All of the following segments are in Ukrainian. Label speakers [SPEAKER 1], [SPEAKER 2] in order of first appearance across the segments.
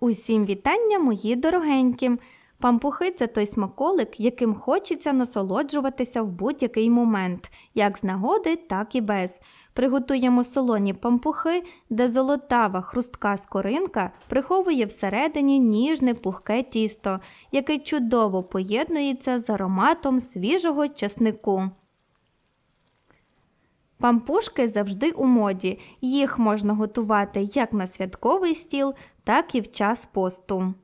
[SPEAKER 1] Усім вітання, мої дорогенькі! Пампухи це той смаколик, яким хочеться насолоджуватися в будь-який момент, як з нагоди, так і без. Приготуємо солоні пампухи, де золотава хрустка скоринка приховує всередині ніжне пухке тісто, яке чудово поєднується з ароматом свіжого чеснику. Пампушки завжди у моді. Їх можна готувати як на святковий стіл, так і в час посту.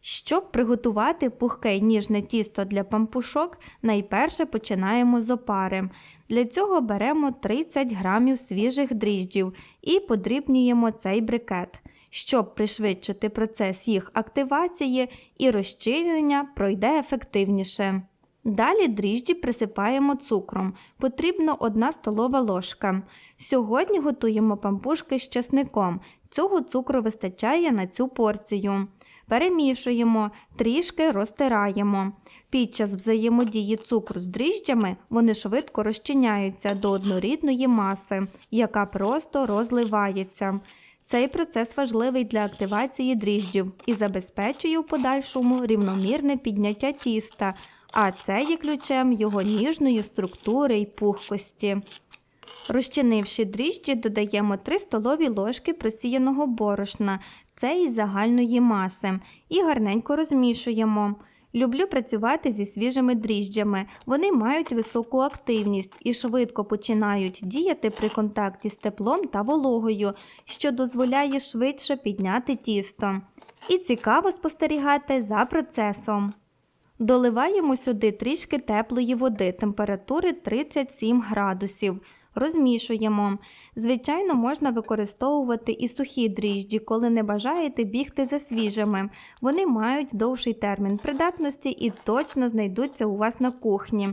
[SPEAKER 1] Щоб приготувати пухке й ніжне тісто для пампушок, найперше починаємо з опари. Для цього беремо 30 грамів свіжих дріжджів і подрібнюємо цей брикет. Щоб пришвидшити процес їх активації і розчинення пройде ефективніше. Далі дріжджі присипаємо цукром. Потрібно 1 столова ложка. Сьогодні готуємо пампушки з чесником. Цього цукру вистачає на цю порцію. Перемішуємо, трішки розтираємо. Під час взаємодії цукру з дріжджами вони швидко розчиняються до однорідної маси, яка просто розливається. Цей процес важливий для активації дріжджів і забезпечує в подальшому рівномірне підняття тіста, а це є ключем його ніжної структури й пухкості. Розчинивши дріжджі, додаємо 3 столові ложки просіяного борошна, це із загальної маси, і гарненько розмішуємо. Люблю працювати зі свіжими дріжджами. Вони мають високу активність і швидко починають діяти при контакті з теплом та вологою, що дозволяє швидше підняти тісто. І цікаво спостерігати за процесом. Доливаємо сюди трішки теплої води температури 37 градусів. Розмішуємо. Звичайно, можна використовувати і сухі дріжджі, коли не бажаєте бігти за свіжими. Вони мають довший термін придатності і точно знайдуться у вас на кухні.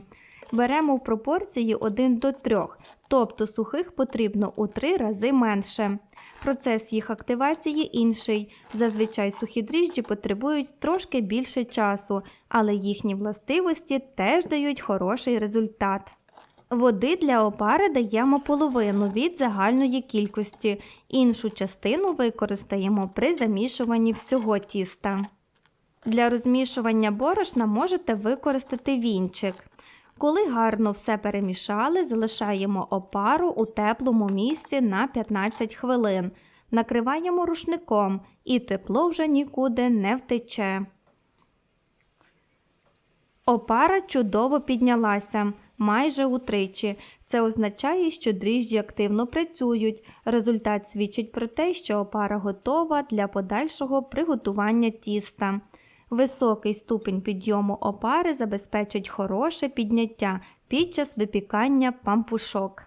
[SPEAKER 1] Беремо в пропорції 1 до 3, тобто сухих потрібно у 3 рази менше. Процес їх активації інший. Зазвичай сухі дріжджі потребують трошки більше часу, але їхні властивості теж дають хороший результат. Води для опари даємо половину від загальної кількості, іншу частину використаємо при замішуванні всього тіста. Для розмішування борошна можете використати вінчик. Коли гарно все перемішали, залишаємо опару у теплому місці на 15 хвилин. Накриваємо рушником і тепло вже нікуди не втече. Опара чудово піднялася майже утричі. Це означає, що дріжджі активно працюють. Результат свідчить про те, що опара готова для подальшого приготування тіста. Високий ступень підйому опари забезпечить хороше підняття під час випікання пампушок.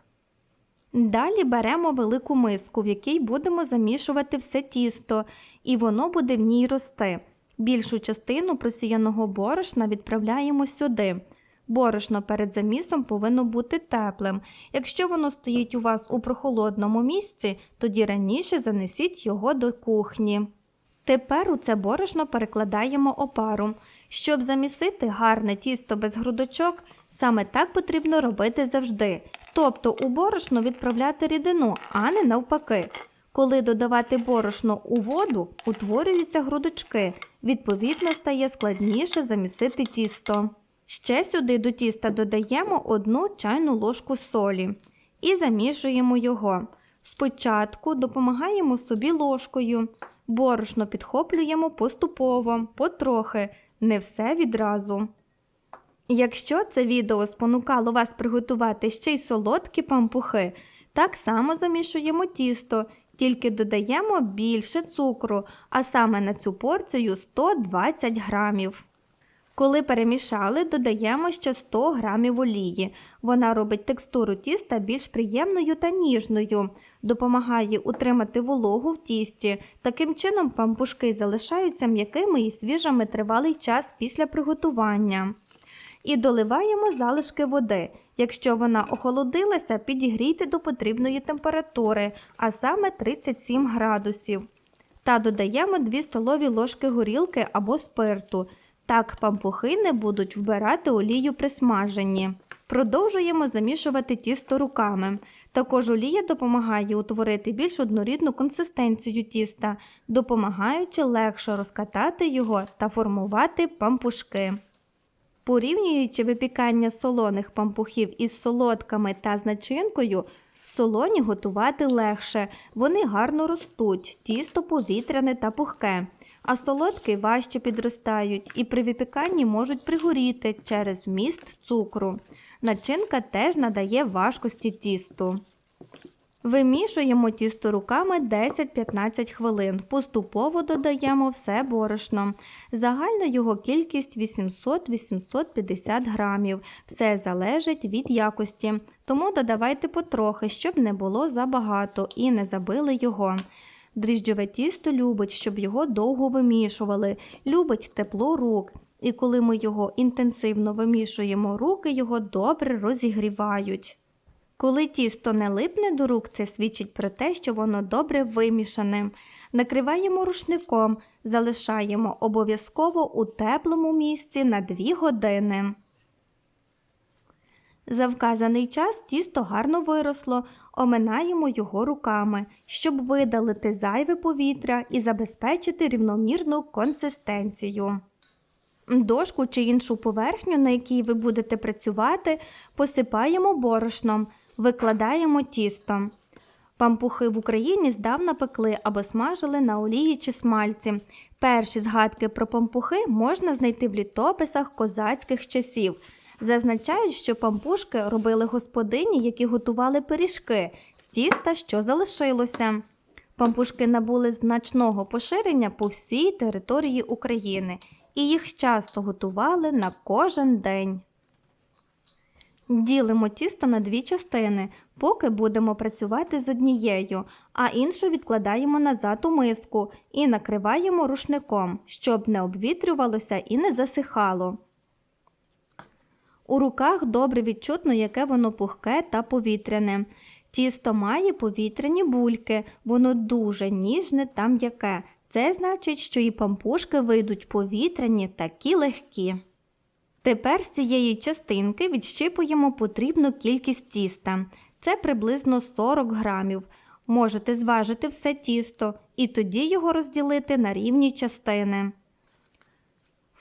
[SPEAKER 1] Далі беремо велику миску, в якій будемо замішувати все тісто, і воно буде в ній рости. Більшу частину просіяного борошна відправляємо сюди. Борошно перед замісом повинно бути теплим. Якщо воно стоїть у вас у прохолодному місці, тоді раніше занесіть його до кухні. Тепер у це борошно перекладаємо опару. Щоб замісити гарне тісто без грудочок, саме так потрібно робити завжди. Тобто у борошно відправляти рідину, а не навпаки. Коли додавати борошно у воду, утворюються грудочки, відповідно стає складніше замісити тісто. Ще сюди до тіста додаємо одну чайну ложку солі і замішуємо його. Спочатку допомагаємо собі ложкою, борошно підхоплюємо поступово, потрохи, не все відразу. Якщо це відео спонукало вас приготувати ще й солодкі пампухи, так само замішуємо тісто, тільки додаємо більше цукру, а саме на цю порцію 120 грамів. Коли перемішали, додаємо ще 100 грамів олії. Вона робить текстуру тіста більш приємною та ніжною, допомагає утримати вологу в тісті. Таким чином пампушки залишаються м'якими і свіжими тривалий час після приготування. І доливаємо залишки води. Якщо вона охолодилася, підігрійте до потрібної температури, а саме 37 градусів. Та додаємо 2 столові ложки горілки або спирту. Так пампухи не будуть вбирати олію при смаженні. Продовжуємо замішувати тісто руками. Також олія допомагає утворити більш однорідну консистенцію тіста, допомагаючи легше розкатати його та формувати пампушки. Порівнюючи випікання солоних пампухів із солодками та з начинкою, солоні готувати легше, вони гарно ростуть, тісто повітряне та пухке, а солодкі важче підростають і при випіканні можуть пригоріти через вміст цукру. Начинка теж надає важкості тісту. Вимішуємо тісто руками 10-15 хвилин. Поступово додаємо все борошно. Загальна його кількість 800-850 грамів. Все залежить від якості, тому додавайте потрохи, щоб не було забагато і не забили його. Дріжджове тісто любить, щоб його довго вимішували, любить тепло рук. І коли ми його інтенсивно вимішуємо, руки його добре розігрівають. Коли тісто не липне до рук, це свідчить про те, що воно добре вимішане. Накриваємо рушником, залишаємо обов'язково у теплому місці на 2 години. За вказаний час тісто гарно виросло, оминаємо його руками, щоб видалити зайве повітря і забезпечити рівномірну консистенцію. Дошку чи іншу поверхню, на якій ви будете працювати, посипаємо борошном, викладаємо тісто. Пампухи в Україні здавна пекли або смажили на олії чи смальці. Перші згадки про пампухи можна знайти в літописах козацьких часів. Зазначають, що пампушки робили господині, які готували пиріжки з тіста, що залишилося. Пампушки набули значного поширення по всій території України, і їх часто готували на кожен день. Ділимо тісто на дві частини, поки будемо працювати з однією, а іншу відкладаємо назад у миску і накриваємо рушником, щоб не обвітрювалося і не засихало. У руках добре відчутно, яке воно пухке та повітряне. Тісто має повітряні бульки, воно дуже ніжне та м'яке. Це значить, що і пампушки вийдуть повітряні такі легкі. Тепер з цієї частинки відщипуємо потрібну кількість тіста. Це приблизно 40 грамів. Можете зважити все тісто і тоді його розділити на рівні частини.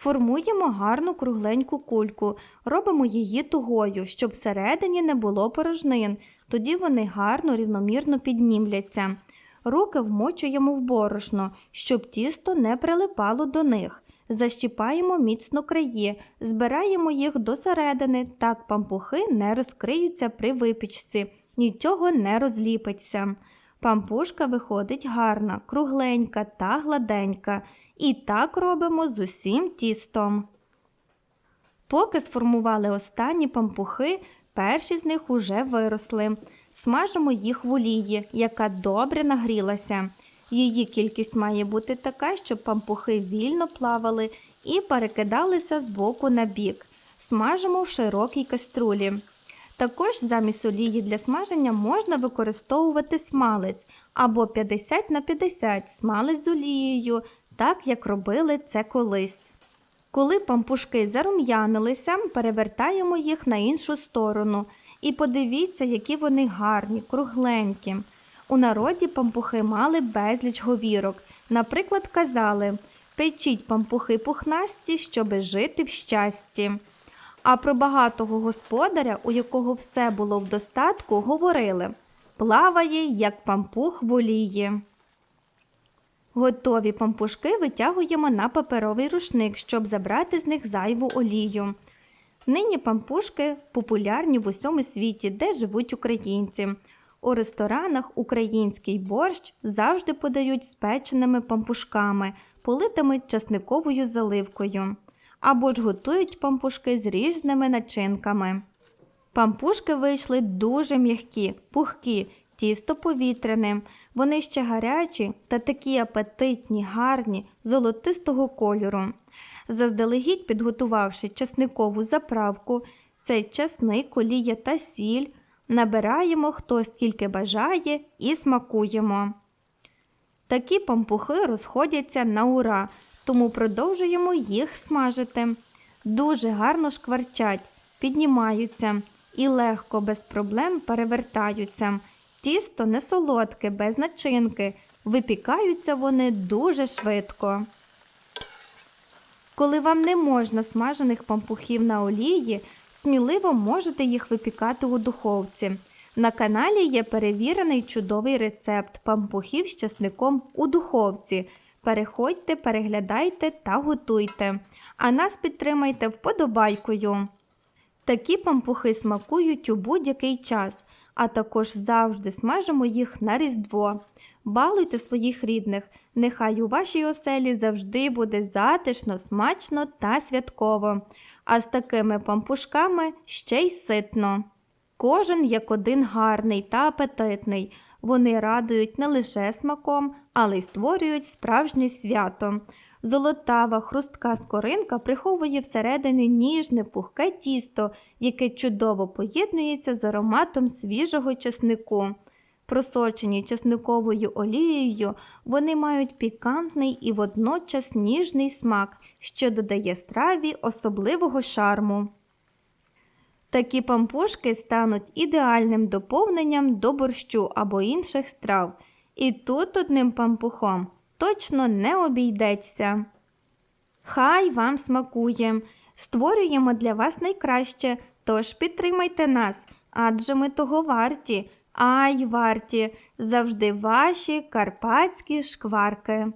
[SPEAKER 1] Формуємо гарну кругленьку кульку, робимо її тугою, щоб всередині не було порожнин, тоді вони гарно рівномірно піднімляться. Руки вмочуємо в борошно, щоб тісто не прилипало до них. Защіпаємо міцно краї, збираємо їх до середини, так пампухи не розкриються при випічці, нічого не розліпиться. Пампушка виходить гарна, кругленька та гладенька. І так робимо з усім тістом. Поки сформували останні пампухи, перші з них уже виросли. Смажимо їх в олії, яка добре нагрілася. Її кількість має бути така, щоб пампухи вільно плавали і перекидалися з боку на бік. Смажимо в широкій каструлі. Також замість олії для смаження можна використовувати смалець або 50 на 50 смалець з олією, так як робили це колись. Коли пампушки зарум'янилися, перевертаємо їх на іншу сторону. І подивіться, які вони гарні, кругленькі. У народі пампухи мали безліч говірок. Наприклад, казали печіть пампухи пухнасті, щоби жити в щасті. А про багатого господаря, у якого все було в достатку, говорили плаває, як пампух в олії. Готові пампушки витягуємо на паперовий рушник, щоб забрати з них зайву олію. Нині пампушки популярні в усьому світі, де живуть українці. У ресторанах український борщ завжди подають спеченими пампушками, политими часниковою заливкою, або ж готують пампушки з різними начинками. Пампушки вийшли дуже м'які, пухкі, тісто повітряне. Вони ще гарячі та такі апетитні, гарні, золотистого кольору. Заздалегідь підготувавши часникову заправку, цей часник, олія та сіль, набираємо хто скільки бажає і смакуємо. Такі пампухи розходяться на ура, тому продовжуємо їх смажити. Дуже гарно шкварчать, піднімаються і легко без проблем перевертаються. Тісто не солодке, без начинки. Випікаються вони дуже швидко. Коли вам не можна смажених пампухів на олії, сміливо можете їх випікати у духовці. На каналі є перевірений чудовий рецепт пампухів з часником у духовці. Переходьте, переглядайте та готуйте. А нас підтримайте вподобайкою. Такі пампухи смакують у будь-який час, а також завжди смажимо їх на Різдво. Балуйте своїх рідних, нехай у вашій оселі завжди буде затишно, смачно та святково. А з такими пампушками ще й ситно. Кожен як один гарний та апетитний. Вони радують не лише смаком, але й створюють справжнє свято. Золотава хрустка скоринка приховує всередині ніжне пухке тісто, яке чудово поєднується з ароматом свіжого чеснику. Просочені чесниковою олією, вони мають пікантний і водночас ніжний смак, що додає страві особливого шарму. Такі пампушки стануть ідеальним доповненням до борщу або інших страв. І тут одним пампухом точно не обійдеться. Хай вам смакує! Створюємо для вас найкраще, тож підтримайте нас, адже ми того варті, ай варті, завжди ваші карпатські шкварки.